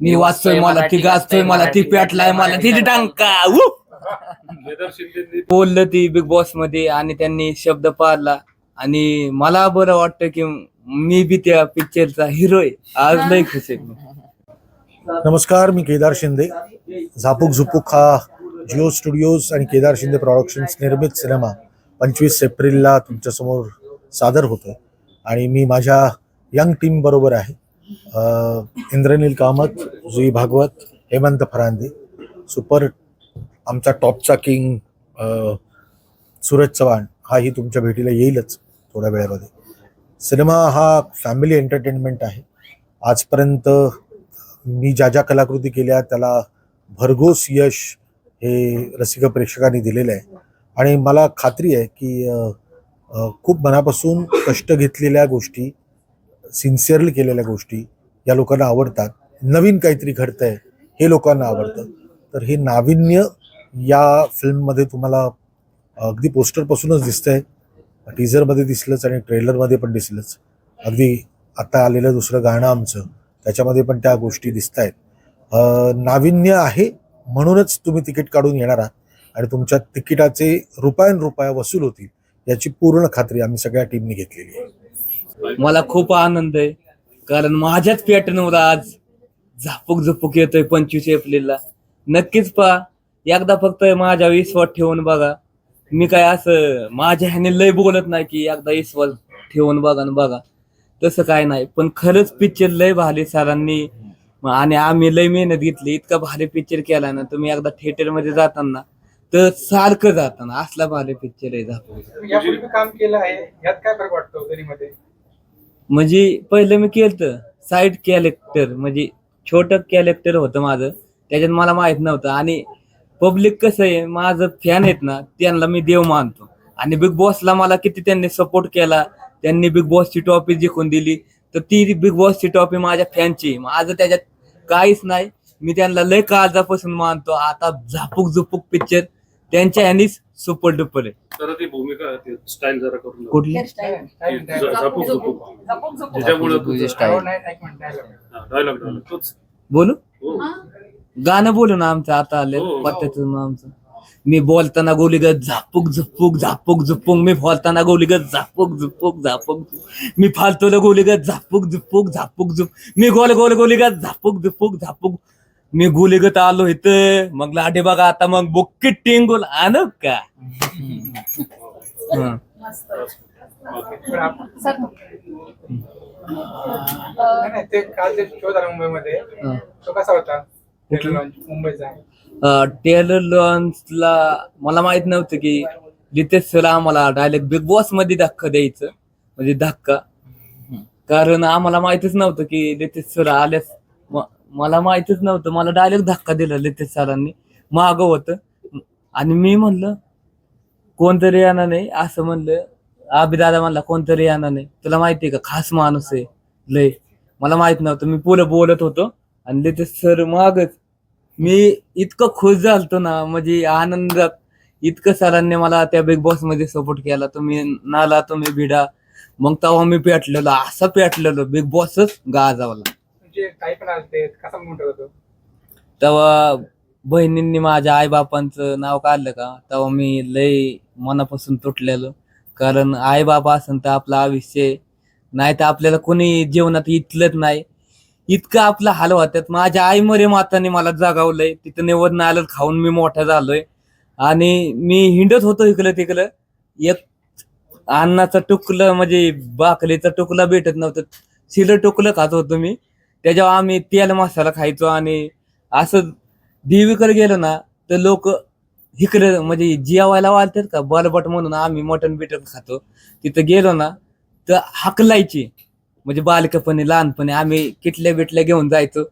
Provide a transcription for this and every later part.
मी वाचतोय मला ती गाजतोय मला ती पेटलाय मला तिची टांका उ! केदार शिंदे बोललं ती बिग बॉसमध्ये आणि त्यांनी शब्द पाळला. आणि मला बरं वाटतं की मी बी त्या पिक्चरचा हिरो आहे. आज लय खुश आहे मी. नमस्कार मी केदार शिंदे. झापूक झुपूक हा जिओ स्टुडिओज आणि केदार शिंदे प्रॉडक्शन्स निर्मित सिनेमा पंचवीस एप्रिलला तुमच्यासमोर सादर होतोय. आणि मी माझ्या यंग टीम बरोबर आहे. इंद्रनील कामत जुई भागवत हेमंत फरांदे सुपर आमचा टॉपचा किंग सूरज चव्हाण हाही तुमच्या भेटीला येईलच थोड्या वेळामध्ये. सिनेमा हा फॅमिली एंटरटेनमेंट आहे. आजपर्यंत मी ज्या ज्या कलाकृती केल्या त्याला भरघोस यश हे रसिक प्रेक्षकांनी दिलेलं आहे. आणि मला खात्री आहे की खूप मनापासून कष्ट घेतलेल्या गोष्टी सिन्सिअरली केलेल्या गोष्टी या लोकांना आवडतात. नवीन काहीतरी घडतंय हे लोकांना आवडतं. तर हे नाविन्य या फिल्ममध्ये तुम्हाला अगदी पोस्टरपासूनच दिसतंय. टीझरमध्ये दिसलंच आणि ट्रेलरमध्ये पण दिसलंच. अगदी आता आलेलं दुसरं गाणं आमचं त्याच्यामध्ये पण त्या गोष्टी दिसत आहेत नाविन्य आहे म्हणूनच तुम्ही तिकीट काढून येणार आहात आणि तुमच्या तिकिटाचे रुपयान रुपया वसूल होतील याची पूर्ण खात्री आम्ही सगळ्या टीमनी घेतलेली आहे. मला खूप आनंद आहे. कारण माझ्याच पॅटर्नवर आज झापूक झपूक येतोय पंचवीस एप्रिलला. नक्कीच पहा एकदा फक्त माझ्या विश्वास ठेवून बघा. मी काय असं माझ्या ह्याने लय बोलत नाही की एकदा विश्वास ठेवून बघा ना बघा. तसं काय नाही पण खरंच पिक्चर लय भारी सरांनी आणि आम्ही लय मेहनत घेतली. इतका भारी पिक्चर केला ना तुम्ही एकदा थिएटरमध्ये जाताना तर सारखं जाताना असला भारी पिक्चर आहे झापूक. काम केलं आहे. यात काय फरक वाटतो घरीमध्ये म्हणजे पहिलं मी केलं साईड कॅरेक्टर म्हणजे छोट कॅरेक्टर होतं माझं. त्याच्यात मला माहीत नव्हतं. आणि पब्लिक कसं आहे माझं फॅन आहेत ना त्यांना मी देव मानतो. आणि बिग बॉसला मला किती त्यांनी सपोर्ट केला त्यांनी बिग बॉसची ट्रॉफी जिंकून दिली तर ती बिग बॉसची ट्रॉफी माझ्या फॅनची माझं त्याच्यात काहीच नाही. मी त्यांना लय काळजापासून मानतो. आता झापूक झुपूक पिक्चर त्यांच्या ह्यानीच सुपर डुपर आहे. तर ती भूमिका स्टाईल जरा करून दाखव. कुठली? ती ज- झापूक झुपूक त्याच्यामुळे हो, तोच. बोलू? हो. गाणं बोलू ना आमचं आता आले हो. पत्त्याचं आमचं. मी बोलताना गोलीगत झापूक झुपूक झापूक झुपूक. मी बोलताना गोलीगत झापूक झुपूक झापूक झुपूक. मी फालतोला गोलीगत झापूक झुपूक झापूक झुप मी गोल गोल गोलीगत झापूक झुपूक झापूक. मी गोलीगत आलो इथं. मग लाडे बघा आता मग बुक्की टिंगूल आणू का? हं. ते काल जे शो झाला मुंबईमध्ये. हं. तो कसा होता? कुठला? लॉन्च मुंबईचा. टेलर मला माहीत नव्हतं की जितेश सर आम्हाला डायरेक्ट बिग बॉसमध्ये धक्का द्यायचं. म्हणजे धक्का. कारण आम्हाला माहितच नव्हतं की लितेश सर आल्यास मला माहितच नव्हतं. मला डायरेक्ट धक्का दिला लितेश सरांनी. माग होतं. आणि मी म्हणलं कोणतरी येणार नाही. असं म्हणलं. दादा म्हणला कोणतरी येणार नाही. तुला माहितीये का खास माणूस आहे. लय. मला माहीत नव्हतं. मी पुढं बोलत होतो. आणि लितेश सर मागच. मी इतकं खुश झालतो ना म्हणजे आनंदात. इतकं सरांनी मला त्या बिग बॉसमध्ये सपोर्ट केला. तुम्ही नाला तुम्ही भिडा. मग तेव्हा मी पेटलेलो असं पेटलेलो. बिग बॉसच गाजावला. काही पण आलते तेव्हा बहिणींनी माझ्या आई बापांचं नाव काढलं का तेव्हा मी लय मनापासून तुटलेलो. कारण आई बाबा असेल तर आपलं आयुष्य नाही तर आपल्याला कोणी जीवनात इथलंच नाही. इतकं आपलं हाल होत्यात. माझ्या आई मरे माताने मला जागावलंय. तिथं निवड नालं खाऊन मी मोठा झालोय. आणि मी हिंडत होतो इकडं तिकडं. एक अन्नाचं टुकलं म्हणजे बाकलीचं टुकलं भेटत नव्हतं. शिलं टुकलं खात होतो मी. त्याच्यावर आम्ही तेल मसाला खायचो आणि असं देवीकडे गेलो ना तर लोक इकडे म्हणजे जेवायला वाळतात का बरबट म्हणून आम्ही मटण बिटन खातो. तिथं गेलो ना तर हकलायची. म्हणजे बालकपणी लहानपणी आम्ही किटल्या बिटल्या घेऊन जायचो.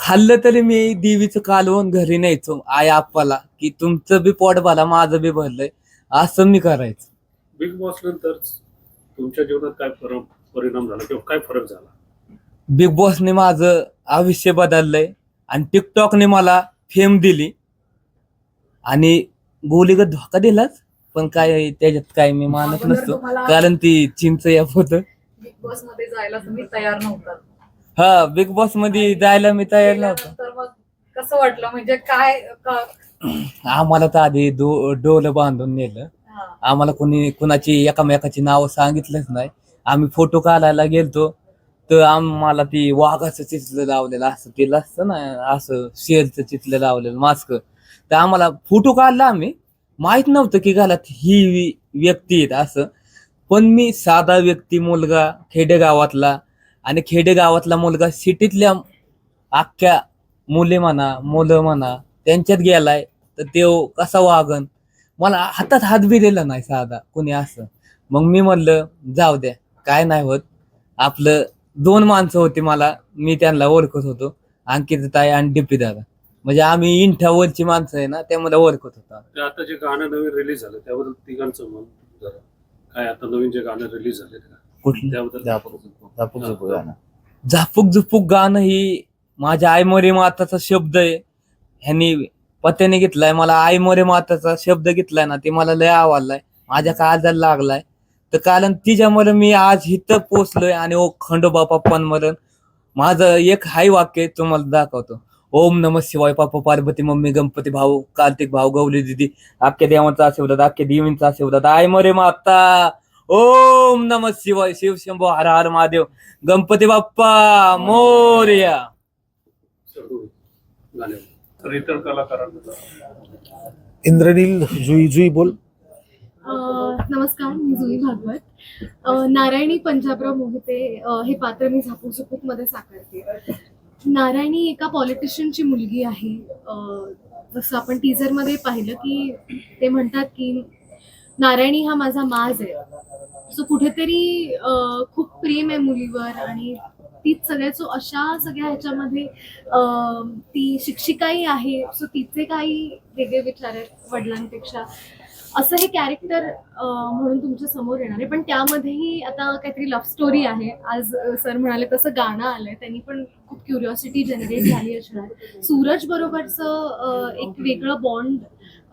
खाल्लं तरी मी देवीचं कालवून घरी न्यायचो आई आप्पाला की तुमचं बी पोट भला माझं बी भरलंय असं मी करायचं. बिग बॉस नंतर तुमच्या जीवनात काय फरक परिणाम झाला किंवा काय फरक झाला? बिग बॉसने माझं आयुष्य बदललंय आणि टिकटॉकने मला फेम दिली. आणि गोलीगत धोका दिलाच पण काय त्याच्यात काय मी मानत नसतो. कारण ती चिंच या होत. बिग बॉसमध्ये जायला तुम्ही तयार नव्हता. हा बिग बॉसमध्ये जायला मी तयार नव्हतो. तर मग कसं वाटलं? म्हणजे काय क- आम्हाला तर आधी डोल बांधून नेलं. हा. आम्हाला कोणी कुणाची एकामेकाची नावं सांगितलंच नाही. आम्ही फोटो काढायला गेलतो. तर आम्हाला ती वाघाचं चित्र लावलेलं असं ते असतं ना असं शेरचं चित्र लावलेलं मास्क. तर आम्हाला फोटो काढला आम्ही. माहीत नव्हतं की घालात ही व्यक्ती आहेत असं. पण मी साधा व्यक्ती मुलगा खेडेगावातला आणि खेडेगावातला मुलगा सिटीतल्या अख्ख्या मुले म्हणा मुलं म्हणा त्यांच्यात गेलाय. तर तो कसा वागन? मला हातात हात दिलेला नाही साधा कोणी असं. मग मी म्हणलं जाऊ द्या काय नाही होत. आपलं दोन माणसं होती मला. मी त्यांना ओळखत होतो. अंकित ताई आणि डिप्पी दादा. म्हणजे आम्ही इंठावरची माणसं आहे ना त्यामध्ये ओळखत होतो ते आता जे गाणं नवीन रिलीज झालं त्याबद्दल तिघांचं मन जरा. काय आता नवीन जे गाणं रिलीज झाले कुठलं? त्याबद्दल झापूक झापूक गाणं. झापूक झुपूक गाणं ही माझ्या आई मोरे माताचा शब्द आहे. ह्यांनी पत्याने घेतलाय. मला आई मोरे माताचा शब्द घेतलाय ना ते मला लय आवडलाय. माझ्या काळजाला लागलाय. तर कारण तिच्यामुळे मी आज इथं पोचलोय आणि ओ खंडोबा पप्पांमरण माझं एक हाय वाक्य तुम्हाला दाखवतो. ओम नम शिवाय पापा पार्वती मम्मी गणपती भाऊ कार्तिक भाऊ गौरी दिदी. अख्ख्या देवांचा आशीर्वाद अख्ख्या देवींचा आशीर्वाद. आई मोरे माता. ओम नम शिवाय. शिव शंभो हर हर महादेव. गणपती बाप्पा मोर्या. इतर कलाकारांना. इंद्रनील जुई जुई बोल. नमस्कार मी जुई भागवत. नारायणी पंजाबराव मोहिते हे पात्र मी झापू झुपूकमध्ये साकारते. नारायणी एका पॉलिटिशियनची मुलगी आहे. जसं आपण टीजरमध्ये पाहिलं की ते म्हणतात की नारायणी हा माझा माज आहे. सो कुठेतरी खूप प्रेम आहे मुलीवर आणि तीच सगळ्या सो अशा सगळ्या ह्याच्यामध्ये ती शिक्षिकाही आहे. सो तिचे काही वेगळे विचार आहेत वडिलांपेक्षा. असं हे कॅरेक्टर म्हणून तुमच्यासमोर येणार आहे. पण त्यामध्येही आता काहीतरी लव्ह स्टोरी आहे. आज सर म्हणाले तसं गाणं आलंय. त्यांनी पण खूप क्युरिओसिटी जनरेट झाली असणार. सूरज बरोबरचं एक वेगळं बॉन्ड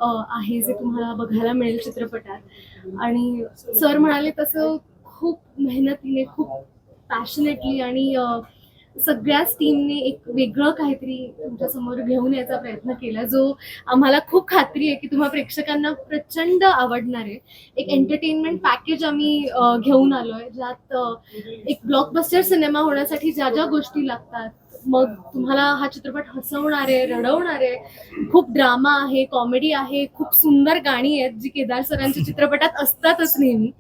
आहे जे तुम्हाला बघायला मिळेल चित्रपटात. आणि सर म्हणाले तसं खूप मेहनतीने खूप पॅशनेटली आणि सगळ्याच टीमने एक वेगळं काहीतरी तुमच्यासमोर घेऊन यायचा प्रयत्न केला जो आम्हाला खूप खात्री आहे की तुम्हा प्रेक्षकांना प्रचंड आवडणार आहे. एक एंटरटेनमेंट पॅकेज आम्ही घेऊन आलोय ज्यात एक ब्लॉकबस्टर सिनेमा होण्यासाठी ज्या ज्या गोष्टी लागतात मग तुम्हाला हा चित्रपट हसवणार आहे रडवणार आहे खूप ड्रामा आहे कॉमेडी आहे खूप सुंदर गाणी आहेत जी केदार सरांच्या चित्रपटात असतातच नेहमी.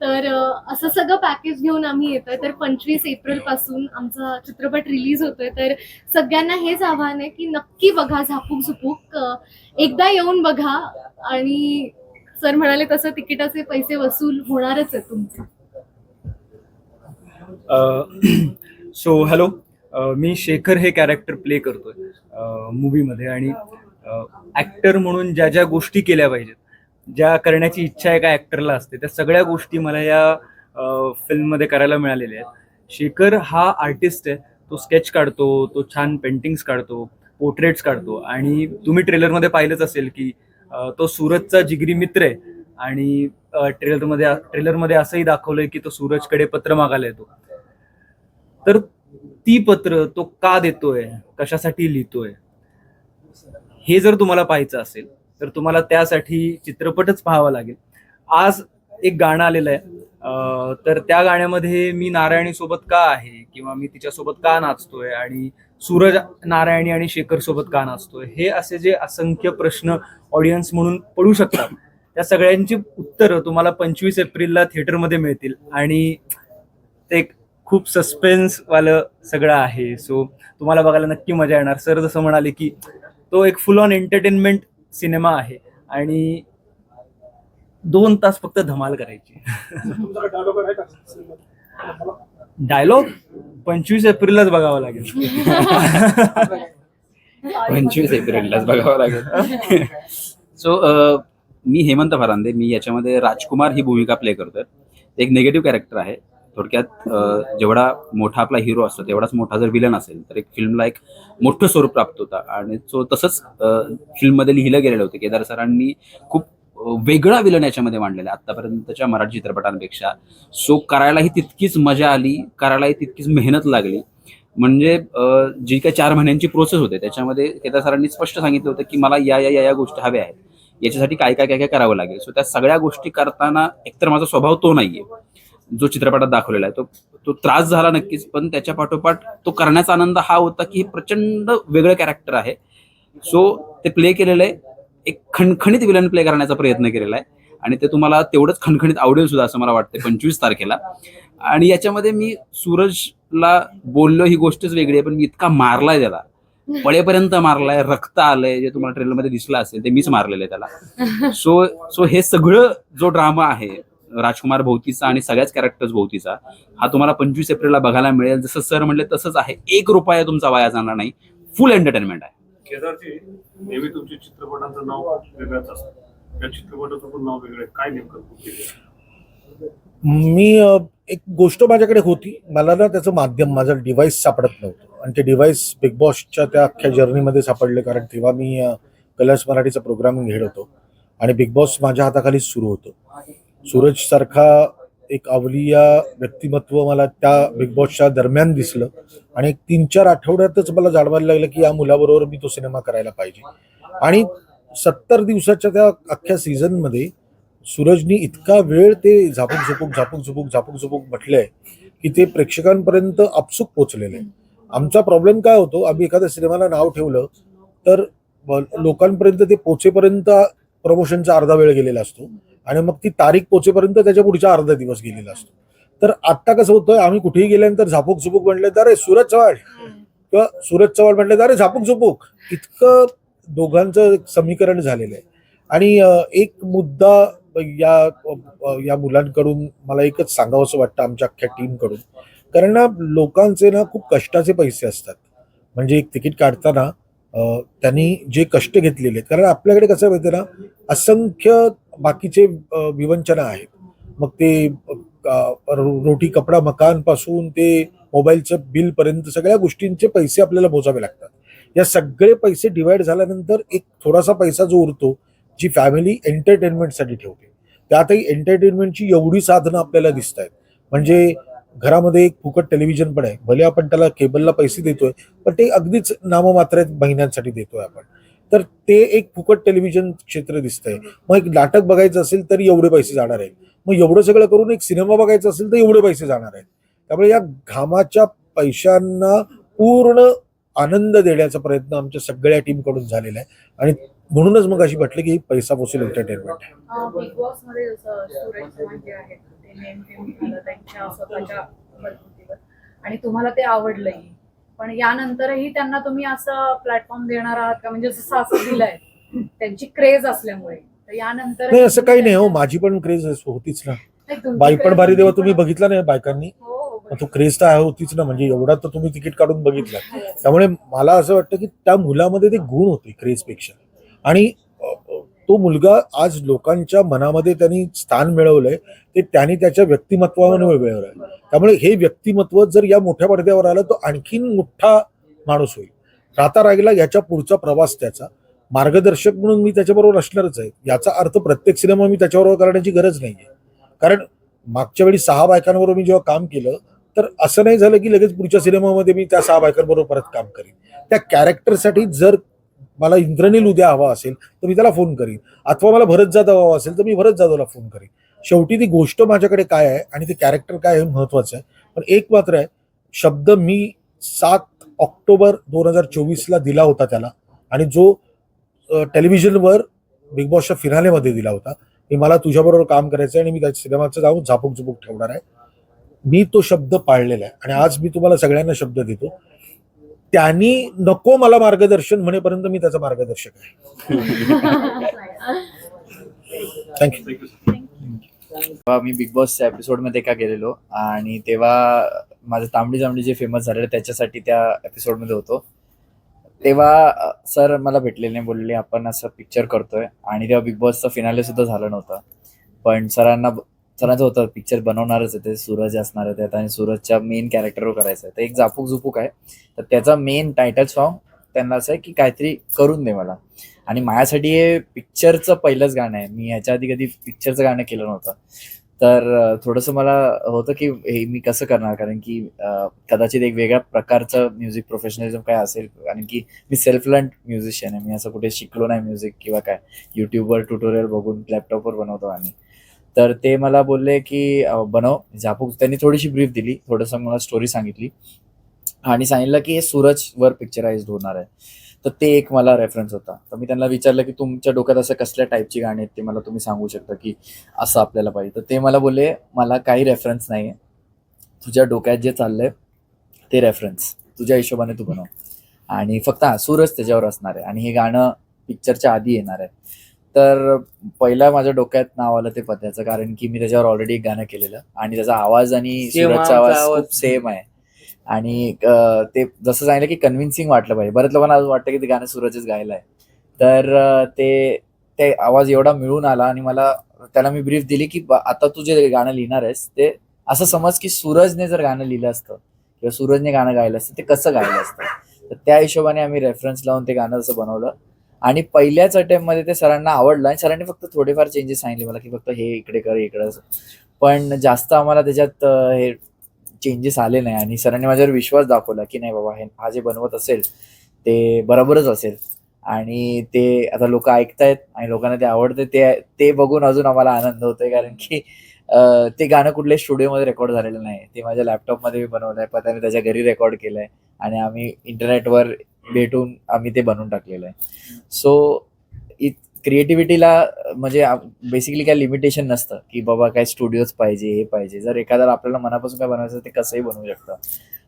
तर असं सगळं पॅकेज घेऊन आम्ही येतोय. तर पंचवीस एप्रिलपासून आमचा चित्रपट रिलीज होतोय. तर सगळ्यांना हेच आव्हान आहे की नक्की बघा झापूक झुपूक एकदा येऊन बघा आणि सर म्हणाले तसं तिकिटाचे पैसे वसूल होणारच आहेत तुमचे. सो हॅलो मी शेखर हे कॅरेक्टर प्ले करतोय मूवीमध्ये आणि ॲक्टर म्हणून ज्या ज्या गोष्टी केल्या पाहिजेत ज्या करण्याची इच्छा एका ॲक्टरला असते त्या सगळ्या गोष्टी मला या फिल्ममध्ये करायला मिळालेल्या आहेत. शेखर हा आर्टिस्ट आहे तो स्केच काढतो तो छान पेंटिंग्स काढतो पोर्ट्रेट्स काढतो. आणि तुम्ही ट्रेलरमध्ये पाहिलंच असेल की तो सूरजचा जिगरी मित्र आहे. आणि ट्रेलरमध्ये ट्रेलरमध्ये असंही दाखवलंय की तो सूरजकडे पत्र मागायला येतो. तर ती पत्र तो का देतोय? कशासाठी लिहितोय? हे जर तुम्हाला पाहायचं असेल तर तुम्हाला त्यासाठी चित्रपटच पाहावा लागेल. आज एक गाणं आलेलं आहे. तर त्या गाण्यामध्ये मी नारायणी सोबत का आहे? किंवा मी तिच्यासोबत का नाचतोय? आणि सूरज नारायणी आणि शेखर सोबत का नाचतोय? हे असे जे असंख्य प्रश्न ऑडियन्स म्हणून पडू शकतात त्या सगळ्यांची उत्तरं तुम्हाला पंचवीस एप्रिलला थिएटरमध्ये मिळतील. आणि ते खूप सस्पेन्स वालं सगळं आहे. सो तुम्हाला बघायला नक्की मजा येणार. सर जसं म्हणाले की तो एक फुल ऑन एंटरटेनमेंट सिनेमा आहे. आणि दोन तास फक्त धमाल करायची. डायलॉग पंचवीस एप्रिललाच बघावं लागेल. पंचवीस एप्रिललाच बघावं लागेल. सो मी हेमंत फरांदे. मी याच्यामध्ये राजकुमार ही भूमिका प्ले करतोय. एक निगेटिव्ह कॅरेक्टर आहे. थोडक्यात जेवढा मोठा आपला हिरो असतो तेवढाच मोठा जर विलन असेल तर एक फिल्मला एक मोठं स्वरूप प्राप्त होता. आणि सो तसंच फिल्ममध्ये लिहिलं गेलेलं होतं केदार सरांनी खूप वेगळा विलन याच्यामध्ये मांडलेला आहे. आतापर्यंतच्या मराठी चित्रपटांपेक्षा सो करायलाही तितकीच मजा आली करायलाही तितकीच मेहनत लागली. म्हणजे जी काही चार महिन्यांची प्रोसेस होते त्याच्यामध्ये केदार सरांनी स्पष्ट सांगितलं होतं की मला या या या या गोष्टी हव्या आहेत. याच्यासाठी काय काय काय काय करावं लागेल. सो त्या सगळ्या गोष्टी करताना एकतर माझा स्वभाव तो नाहीये. जो चित्रपटात दाखवलेला आहे तो तो त्रास झाला नक्कीच पण त्याच्या पाठोपाठ तो करण्याचा आनंद हा होता की हे प्रचंड वेगळं कॅरेक्टर आहे. सो ते प्ले केलेलं आहे एक खणखणीत विलन प्ले करण्याचा प्रयत्न केलेला आहे. आणि ते तुम्हाला तेवढंच खणखणीत आवडेल सुद्धा असं मला वाटतं पंचवीस तारखेला. आणि याच्यामध्ये मी सूरजला बोललो ही गोष्टच वेगळी आहे पण मी इतका मारलाय त्याला. पळेपर्यंत मारलाय रक्त आलंय जे तुम्हाला ट्रेलरमध्ये दिसलं असेल ते मीच मारलेलं आहे त्याला. सो सो हे सगळं जो ड्रामा आहे राजकुमार भोवतीचा आणि सगळ्याच कॅरेक्टर्स भोवतीचा. हा तुम्हाला पंचवीस एप्रिलला बघायला मिळेल. जसं सर म्हणले तसंच आहे. एक रुपया तुमचा वाया जाणार नाही. फुल एंटरटेनमेंट आहे. केदारजी नेहमी तुमच्या चित्रपटांचं नाव वेगळंच असतं. या चित्रपटाचं पण नाव वेगळं आहे. काय नेमकं कुठे मी एक गोष्ट माझ्याकडे होती. मला ना त्याचं माध्यम माझं डिव्हाइस सापडत नव्हतं. आणि ते डिव्हाइस बिग बॉसच्या त्या अख्ख्या जर्नीमध्ये सापडले कारण तेव्हा मी कलर्स मराठीचं प्रोग्रामिंग हेड होतो. आणि बिग बॉस माझ्या हाताखाली सुरू होतं. सूरज सारखा एक अवलिया व्यक्तिमत्व मला त्या बिग बॉसच्या दरम्यान दिसलं. आणि एक तीन चार आठवड्यातच मला जाणवायला लागलं की या मुलाबरोबर मी तो सिनेमा करायला पाहिजे. आणि सत्तर दिवसाच्या त्या अख्ख्या सीझनमध्ये सूरजनी इतका वेळ ते झापूक झुपूक झापूक झुपूक झापूक झुपूक म्हटलंय की ते प्रेक्षकांपर्यंत आपसूक पोचलेलं. आहे आमचा प्रॉब्लेम काय होतो? आम्ही एखाद्या सिनेमाला नाव ठेवलं तर लोकांपर्यंत ते पोचेपर्यंत प्रमोशनचा अर्धा वेळ गेलेला असतो. आणि मग ती तारीख पोचेपर्यंत त्याच्या पुढच्या अर्धा दिवस गेलेला असतो. तर आत्ता कसं होतं आम्ही कुठेही गेल्यानंतर झापूक झुपूक म्हटलं तर अरे सूरज चव्हाण. किंवा सूरज चव्हाण म्हटलं तर अरे झापूक झुपूक. इतकं दोघांचं समीकरण झालेलं आहे. आणि एक मुद्दा या या मुलांकडून मला एकच सांगावंसं वाटतं आमच्या अख्ख्या टीमकडून. कारण ना लोकांचे ना खूप कष्टाचे पैसे असतात. म्हणजे एक तिकीट काढताना त्यांनी जे कष्ट घेतलेले आहेत. कारण आपल्याकडे कसं माहिती ना असंख्य बाकीचे विवंचना आहेत. मग ते रोटी कपडा मकानपासून ते मोबाईलचं बिल पर्यंत सगळ्या गोष्टींचे पैसे आपल्याला मोजावे लागतात. या सगळे पैसे डिवाइड झाल्यानंतर एक थोडासा पैसा जो उरतो जी फॅमिली एंटरटेनमेंटसाठी ठेवते. त्यातही एंटरटेनमेंटची एवढी साधनं आपल्याला दिसत आहेत म्हणजे घरामध्ये एक फुकट टेलिव्हिजन पण आहे. भले आपण त्याला केबलला पैसे देतोय पण ते अगदीच नाममात्र आहेत महिन्यांसाठी देतोय आपण. तर ते एक फुकट टेलिव्हिजन क्षेत्र दिसतंय. मग एक नाटक बघायचं असेल तर एवढे पैसे जाणार आहेत. मग एवढं सगळं करून एक सिनेमा बघायचा असेल तर एवढे पैसे जाणार आहेत. त्यामुळे या घामाच्या पैशांना पूर्ण आनंद देण्याचा प्रयत्न आमच्या सगळ्या टीमकडून झालेला आहे. आणि म्हणूनच मग अशी म्हटलं की पैसा वसूल एंटरटेनमेंट नेम झालं त्यांच्या स्वतःच्या प्रकृतीवर आणि तुम्हाला ते आवडलंही पण यानंतरही त्यांना तुम्ही असं प्लॅटफॉर्म देणार आहात का? म्हणजे जसं असं दिलंय त्यांची क्रेज असल्यामुळे. तर यानंतर नाही असं काही नाही हो. माझी पण क्रेज होतीच ना. बाई पण भारी देवा तुम्ही बघितला नाही बायकांनी? हो मग तो क्रेज तर आहे होतीच ना. म्हणजे एवढा तर तुम्ही तिकीट काढून बघितला. त्यामुळे मला असं वाटतं की त्या मुलामध्ये ते गुण होते क्रेजपेक्षा आणि अ, अ, तो मुलगा आज लोकांच्या मनामध्ये त्यांनी स्थान मिळवलंय ते त्यांनी त्याच्या व्यक्तिमत्वाने मिळवलंय त्यामुळे हे व्यक्तिमत्व जर या मोठ्या पडद्यावर आलं तर आणखीन मोठा माणूस होईल. राता रागला याच्या पुढचा प्रवास त्याचा. मार्गदर्शक म्हणून मी त्याच्याबरोबर असणारच आहे. याचा अर्थ प्रत्येक सिनेमा मी त्याच्याबरोबर करण्याची गरज नाही आहे कारण मागच्या वेळी सहा बायकांबरोबर मी जेव्हा काम केलं तर असं नाही झालं की लगेच पुढच्या सिनेमामध्ये मी त्या सहा बायकांबरोबर परत काम करेन. त्या कॅरेक्टरसाठी जर मला इंद्रनील उद्या हवा असेल तर मी त्याला फोन करीन. अथवा मला भरत जाधव हवा असेल तर मी भरत जाधवला फोन करीन. शेवटी ती गोष्ट माझ्याकडे काय आहे आणि ते कॅरेक्टर काय आहे महत्वाचं आहे. पण एक मात्र आहे शब्द मी सात ऑक्टोबर दोन हजार चोवीसला दिला होता त्याला. आणि जो टेलिव्हिजनवर बिग बॉसच्या फिनालेमध्ये दिला होता. की मला तुझ्याबरोबर काम करायचं आहे आणि मी त्या सिनेमाचं जाऊन झापूक झुपूक ठेवणार आहे. मी तो शब्द पाळलेला आहे. आणि आज मी तुम्हाला सगळ्यांना शब्द देतो. त्यांनी नको मला मार्गदर्शन म्हणेपर्यंत मी त्याचा मार्गदर्शक आहे. थँक्यू तेव्हा मी बिग बॉसच्या एपिसोडमध्ये का गेलेलो आणि तेव्हा माझं तांबडी जांबडी जे फेमस झालेलं त्याच्यासाठी त्या एपिसोडमध्ये होतो. तेव्हा सर मला भेटलेले बोलले आपण असं पिक्चर करतोय. आणि तेव्हा बिग बॉसचं फिनाले सुद्धा झालं नव्हतं. पण सरांना सरांचं होतं पिक्चर बनवणारच आहे ते सूरज असणार आहे त्यात आणि सूरजच्या मेन कॅरेक्टरवर करायचं आहे. तर एक झापूक झुपूक आहे. तर त्याचा मेन टायटल सॉन्ग त्यांना असं आहे की काहीतरी करून दे मला. आणि माझ्यासाठी हे पिक्चरचं पहिलंच गाणं आहे. मी ह्याच्या आधी कधी पिक्चरचं गाणं केलं नव्हतं. तर थोडंसं मला होतं की हे मी कसं करणार? कारण की कदाचित एक वेगळ्या प्रकारचं म्युझिक प्रोफेशनलिझम काय असेल कारण की मी सेल्फ लर्न म्युझिशियन आहे. मी असं कुठे शिकलो नाही म्युझिक किंवा काय. यूट्यूबवर ट्युटोरियल बघून लॅपटॉपवर बनवतो आणि तर ते मला बोलले की बनव. झापूक त्यांनी थोडीशी ब्रीफ दिली. थोडंसं मला स्टोरी सांगितली. आणि सांगितलं की हे सूरजवर पिक्चराइज होणार आहे. तर ते एक मला रेफरन्स होता. तर मी त्यांना विचारलं की तुमच्या डोक्यात असं कसल्या टाईपची गाणी आहेत? ते मला तुम्ही सांगू शकता की असं आपल्याला पाहिजे. तर ते मला बोलले मला काही रेफरन्स नाही आहे तुझ्या डोक्यात जे चाललंय ते रेफरन्स तुझ्या हिशोबाने तू बनव. आणि फक्त हा सूरज त्याच्यावर असणार आहे. आणि हे गाणं पिक्चरच्या आधी येणार आहे. तर पहिला माझ्या डोक्यात नाव आलं ते पत्याचं कारण की मी त्याच्यावर ऑलरेडी एक गाणं केलेलं आणि त्याचा आवाज आणि आमचा आवाज. खूप सेम आहे. आणि ते जसं सांगितलं की कन्व्हिन्सिंग वाटलं पाहिजे. बऱ्याच लोकांना वाटतं की ते गाणं सूरजच गायलं आहे तर ते ते आवाज एवढा मिळून आला आणि मला त्याला मी ब्रीफ दिली की आता तू जे गाणं लिहिणार आहेस ते असं समज की सूरजने जर गाणं लिहिलं असतं किंवा सूरजने गाणं गायलं असतं ते कसं गायलं असतं? तर त्या हिशोबाने आम्ही रेफरन्स लावून ते गाणं असं बनवलं. आणि पहिल्याच अटेम्पमध्ये ते सरांना आवडलं आणि सरांनी फक्त थोडेफार चेंजेस सांगितले मला की फक्त हे इकडे कर इकडे पण जास्त आम्हाला त्याच्यात हे चेंजेस आले नाही आणि सरांनी माझ्यावर विश्वास दाखवला की नाही बाबा हे हा जे बनवत असेल ते बरोबरच असेल. आणि ते आता लोक ऐकतायत आणि लोकांना ते आवडते ते ते बघून अजून आम्हाला आनंद होतोय कारण की ते गाणं कुठल्याही स्टुडिओमध्ये रेकॉर्ड झालेलं नाही. ते माझ्या लॅपटॉपमध्ये मी बनवलं आहे पत्याने त्याच्या घरी रेकॉर्ड केलं आहे आणि आम्ही इंटरनेटवर भेटून आम्ही ते बनवून टाकलेलं आहे. सो क्रिएटिव्हिटीला म्हणजे बेसिकली काय लिमिटेशन नसतं की बाबा काय स्टुडिओज पाहिजे हे पाहिजे. जर एखाद्याला आपल्याला मनापासून काय बनवायचं ते कसंही बनवू शकतं.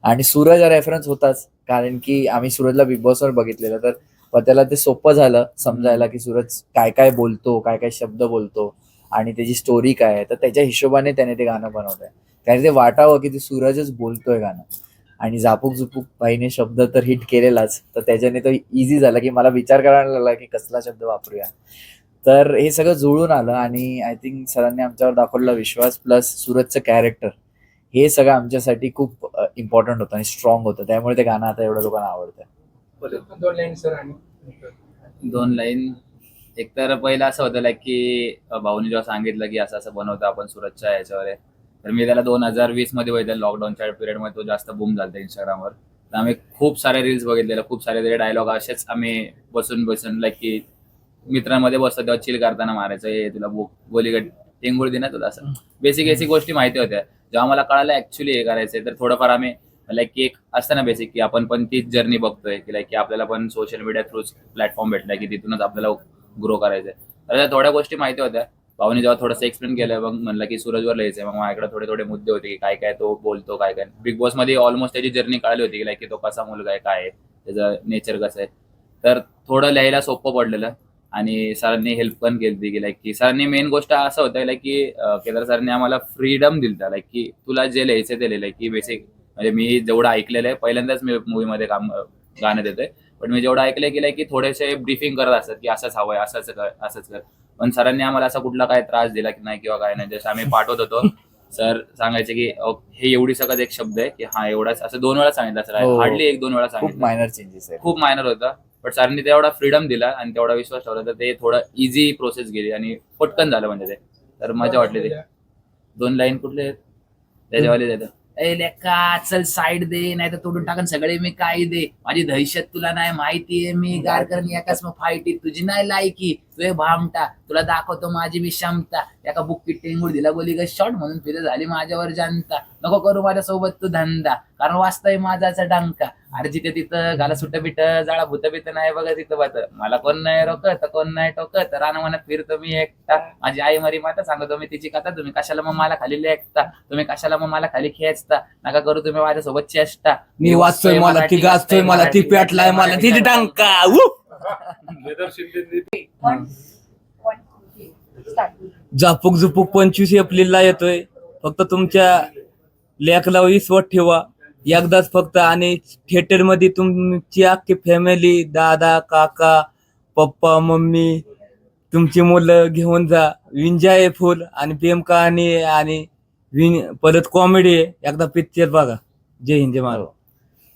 आणि सूरज हा रेफरन्स होताच. कारण की आम्ही सूरजला बिग बॉसवर बघितलेलं. तर त्याला ते सोपं झालं समजायला की सूरज काय काय बोलतो काय काय शब्द बोलतो आणि त्याची स्टोरी काय आहे. तर त्याच्या हिशोबाने त्याने ते गाणं बनवलंय. त्याने ते वाटावं की ते सूरजच बोलतोय गाणं. आणि झापूक झुपूक बाईने शब्द तर हिट केलेलाच तर त्याच्याने तो इझी झाला की मला विचार करायला लागला की कसला शब्द वापरूया. तर हे सगळं जुळून आलं आणि आय थिंक सरांनी आमच्यावर दाखवलेला विश्वास प्लस सूरजचं कॅरेक्टर हे सगळं आमच्यासाठी खूप इम्पॉर्टंट होतं आणि स्ट्रॉंग होतं. त्यामुळे ते गाणं आता एवढं लोकांना आवडतं. दोन लाईन सर आणि दोन लाईन एक तर पहिलं असं होतं लाईक की भाऊने जेव्हा सांगितलं की असं असं बनवतं आपण सुरतच्या याच्यावर. आहे तर मी त्याला दोन हजार वीसमध्ये बघितलं लॉकडाऊनच्या पिरियडमध्ये तो जास्त बूम झाला इंस्टाग्रामवर तर आम्ही खूप सारे रील्स बघितलेले खूप सारे त्याचे डायलॉग असेच आम्ही बसून बसून लाईक की मित्रांमध्ये बसतो तेव्हा चिल करताना मारायचं हे तुला बो बोलीगड टेंगुळ दे ना तुला असं. बेसिक बेसिक गोष्टी माहिती होत्या. जेव्हा मला कळालं ऍक्च्युली हे करायचंय तर थोडंफार आम्ही लाईक की एक असतं ना बेसिक की आपण पण तीच जर्नी बघतोय की लाईक की आपल्याला पण सोशल मीडिया थ्रू प्लॅटफॉर्म भेटला की तिथूनच आपल्याला ग्रो करायचंय. तर थोड्या गोष्टी माहिती होत्या. भाऊने जेव्हा थोडंसं एक्सप्लेन केलं मग म्हणलं की सूरजवर लिहायचं मग माझ्याकडे थोडे थोडे मुद्दे होते की काय काय तो बोलतो काय काय बिग बॉसमध्ये ऑलमोस्ट त्याची जर्नी कळाली होती की लाईक की तो कसा मुलगा आहे काय आहे त्याचं नेचर कसं आहे. तर थोडं लिहायला सोपं पडलेलं आणि सरांनी हेल्प पण केली की लाईक की सरांनी मेन गोष्ट असं होतं लाईक की केदार सरांनी आम्हाला फ्रीडम दिलता लाईक की तुला जे लिहायचं ते लिहिलंय की बेसिक म्हणजे मी जेवढं ऐकलेलं आहे पहिल्यांदाच मी मूवीमध्ये काम गाणं देतोय. पण मी जेवढं ऐकलंय की लाईक की थोडेसे ब्रीफिंग करत असतात की असंच हवंय असंच कर असंच कर. पण सरांनी आम्हाला असा कुठला काय त्रास दिला की नाही किंवा काय नाही जसं आम्ही पाठवत होतो. सर सांगायचे की हे एवढी सगळं एक शब्द आहे की हा एवढाच असं दोन वेळा सांगितलं सर. हो. हार्डली एक दोन वेळा खूप सांगितलं मायनर चेंजेस आहे खूप मायनर होता. बट सरांनी तेवढा फ्रीडम दिला आणि तेवढा विश्वास ठेवला तर ते थोडं इझी प्रोसेस गेली आणि पटकन झालं म्हणजे ते. तर मजा वाटली ते. दोन लाईन कुठले आहेत? त्याच्यावाले देतं ए लेका चल साईड दे नाही तर तोडून टाकन सगळे मी काय दे. माझी दहशत तुला नाही माहितीये मी. गारकरणी एकाच मग फायटी तुझी नाही लायकी. तुझे भामटा तुला दाखवतो माझी मी क्षमता. एका बुक्कीत टेंगूर दिला बोली ग शॉर्ट म्हणून फिरे झाली माझ्यावर जनता. नको करू माझ्यासोबत तू धंदा कारण वाचतोय माझाचा डंका. अरे जिथे तिथं घाला सुट बिट जाळा भूत बित नाही बघा तिथं बात. मला कोण नाही रोकत कोण नाही टोकत. रान मनात फिरतो मी एकटा. माझी आई मरी माता सांगतो मी तिची कथा. तुम्ही कशाला मग मला खाली लेखता? तुम्ही कशाला मग मला खाली खेचता? नका करू तुम्ही माझ्यासोबत चेष्टा. मी वाचतोय मला ती गाजतोय मला ती पेटलाय मला ती टांका झापूक झुपूक पंचवीस एप्रिलला येतोय. फक्त तुमच्या लेखला विश्वास ठेवा. एकदाच फक्त आणि थिएटरमध्ये तुमची अख्खी फॅमिली दादा काका पप्पा मम्मी तुमची मुलं घेऊन जा. विंजा आहे फुल आणि प्रेम कहाणी आहे आणि परत कॉमेडी आहे. एकदा पिक्चर बघा. जय हिंद जय महाराज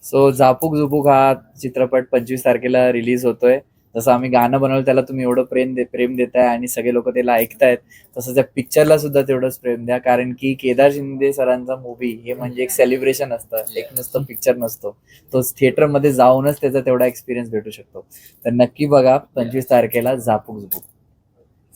सो झापूक झुपूक हा चित्रपट पंचवीस तारखेला रिलीज होतोय. जसं आम्ही गाणं बनवलं त्याला तुम्ही एवढं प्रेम दे प्रेम देताय आणि सगळे लोक त्याला ऐकतायत तसं त्या पिक्चरला सुद्धा तेवढंच प्रेम द्या. कारण की केदार शिंदे सरांचा मूवी हे म्हणजे एक सेलिब्रेशन असतं. एक नुसतं पिक्चर नसतो. तो थिएटरमध्ये जाऊनच त्याचा तेवढा एक्सपिरियन्स भेटू शकतो. तर नक्की बघा पंचवीस तारखेला झापूक झुपूक